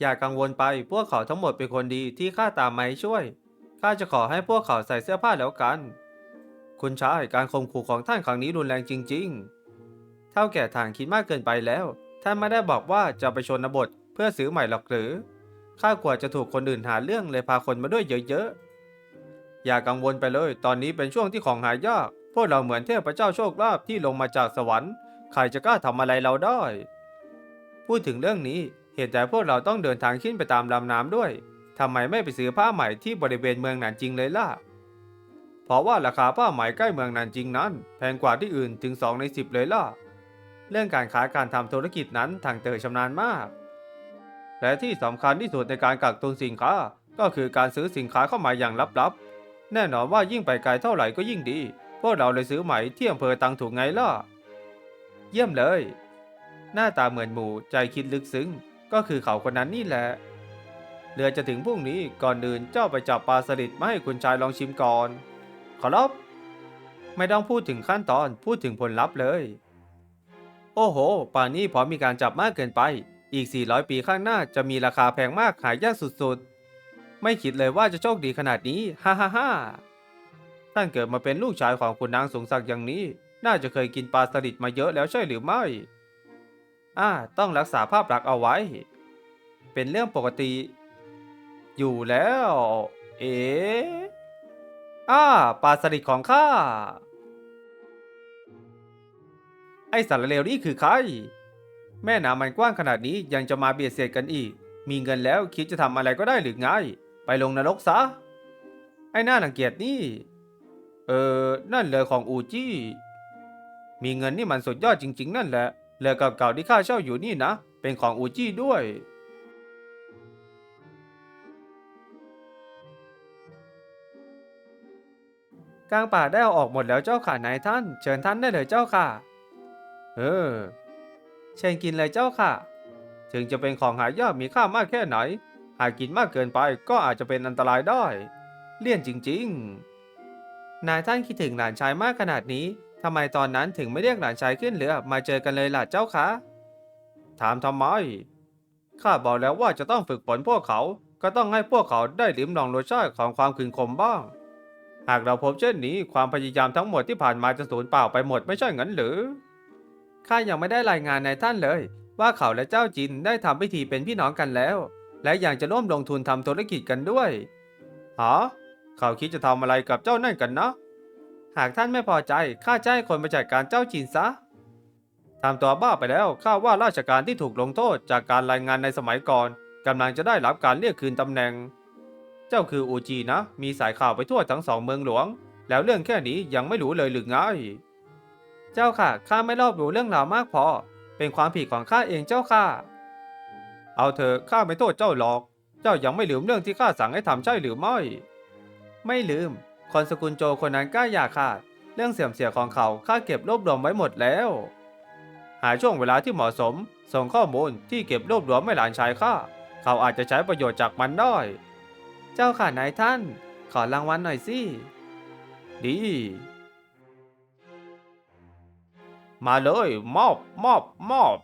อย่ากังวลไปพวกเขาทั้งหมดเป็นคนดีที่ข้าตามมาให้ช่วย ข้าจะขอให้พวกเขาใส่เสื้อผ้าแล้วกัน คุณชายการข่มขู่ของท่านครั้งนี้รุนแรงจริง ๆ เท่าแก่ทางคิดมากเกินไปแล้ว ท่านไม่ได้บอกว่าจะไปชนบทเพื่อซื้อใหม่หรอกหรือ ข้ากลัวจะถูกคนอื่นหาเรื่องเลยพาคนมาด้วยเยอะๆ อย่ากังวลไปเลย ตอนนี้เป็นช่วงที่ของหายาก พวกเราเหมือนเทพเจ้าโชคลาภที่ลงมาจากสวรรค์ ใครจะกล้าทำอะไรเราได้ พูดถึงเรื่องนี้ เหตุใดพวกเราต้องเดินทางขึ้นไปตามลำน้ำด้วยทำไมไม่ไปซื้อผ้าใหม่ที่บริเวณเมืองนานจริงเลยล่ะ เพราะว่าราคาผ้าไหมใกล้เมืองนานจริงนั้น แพงกว่าที่อื่นถึง 2 ใน 10 เลยล่ะ เรื่องการค้าการทำธุรกิจนั้นทางเตอชำนาญมาก และที่สำคัญที่สุดในการกักตุนสินค้า ก็คือการซื้อสินค้าเข้ามาอย่างลับๆ แน่นอนว่ายิ่งไปไกลเท่าไหร่ก็ยิ่งดี พวกเราเลยซื้อไหมที่อำเภอตังถูกไงล่ะ เยี่ยมเลย หน้าตาเหมือนหมูใจคิดลึกซึ้ง ก็คือเขาคนนั้นนี่แหละเรือจะถึงพรุ่งนี้ก่อนอื่นเจ้าไปจับปลาสลิดมาให้คุณชายลองชิมก่อน ขอรับ ไม่ต้องพูดถึงขั้นตอนพูดถึงผลลัพธ์เลย โอ้โหป่านนี้พอมีการจับมากเกินไป อีก 400 ปีข้างหน้าจะมีราคาแพงมากหายากสุดๆ ไม่คิดเลยว่าจะโชคดีขนาดนี้ ฮ่าฮ่าฮ่าท่านเกิดมาเป็นลูกชายของคุณนางสงศักดิ์อย่างนี้ น่าจะเคยกินปลาสลิดมาเยอะแล้วใช่หรือไม่ อ่าต้องรักษาภาพลักษณ์เอาไว้ เป็นเรื่องปกติ อยู่แล้ว เอ๋อ้าปลาสลิดของข้า ไอสารเลวนี่คือใคร แม่น้ำมันกว้างขนาดนี้ยังจะมาเบียดเสียดกันอีก มีเงินแล้วคิดจะทำอะไรก็ได้หรือไง ไปลงนรกซะ ไอ้หน้าหนังเกียจนี่ เออ นั่นเรือของอูจี้ มีเงินนี่มันสุดยอดจริง ๆ นั่นแหละ เรือเก่าๆที่ข้าเช่าอยู่นี่นะ เป็นของอูจี้ด้วย กลางป่าได้เอาออกหมดแล้วเจ้าค่ะนายท่าน เชิญท่านได้เลยเจ้าค่ะ เออ เชิญกินเลยเจ้าค่ะ ถึงจะเป็นของหายากมีค่ามากแค่ไหน หากกินมากเกินไปก็อาจจะเป็นอันตรายได้ เลี่ยนจริง ๆ นายท่านคิดถึงหลานชายมากขนาดนี้ ทำไมตอนนั้นถึงไม่เรียกหลานชายขึ้นเรือมาเจอกันเลยล่ะเจ้าคะ ถามทำไม ข้าบอกแล้วว่าจะต้องฝึกฝนพวกเขา ก็ต้องให้พวกเขาได้ลิ้มลองรสชาติของความขืนขมบ้าง หากเราพบเช่นนี้ความพยายามทั้งหมดที่ผ่านมาจะสูญเปล่าไปหมดไม่ใช่งั้นหรือ ข้ายังไม่ได้รายงานนายท่านเลย ว่าเขาและเจ้าจินได้ทำพิธีเป็นพี่น้องกันแล้ว และยังจะร่วมลงทุนทำธุรกิจกันด้วย ฮะ เขาคิดจะทำอะไรกับเจ้านั่นกันนะ หากท่านไม่พอใจข้าจะให้คนมาจัดการเจ้าจินซะทำตัวบ้าไปแล้วข้าว่าราชการที่ถูกลงโทษจากการรายงานในสมัยก่อนกำลังจะได้รับการเรียกคืนตำแหน่ง เจ้าคืออูจีนะ มีสายข่าวไปทั่วทั้งสองเมืองหลวง แล้วเรื่องแค่นี้ยังไม่รู้เลยหรือไงเจ้าค่ะข้าไม่รอบรู้เรื่องราวมากพอ เป็นความผิดของข้าเองเจ้าค่ะ เอาเถอะข้าไม่โทษเจ้าหรอก เจ้ายังไม่ลืมเรื่องที่ข้าสั่งให้ทำใช่หรือไม่ ไม่ลืม คนสกุลโจคนนั้นกล้าอย่าขาด เรื่องเสื่อมเสียของเขาข้าเก็บรวบรวมไว้หมดแล้ว หาช่วงเวลาที่เหมาะสม ส่งข้อมูลที่เก็บรวบรวมให้หลานชายข้าเขาอาจจะใช้ประโยชน์จากมันได้ เจ้าค่ะนายท่าน ขอรางวัลหน่อยสิ ดี มาเลยมอบมอบมอบ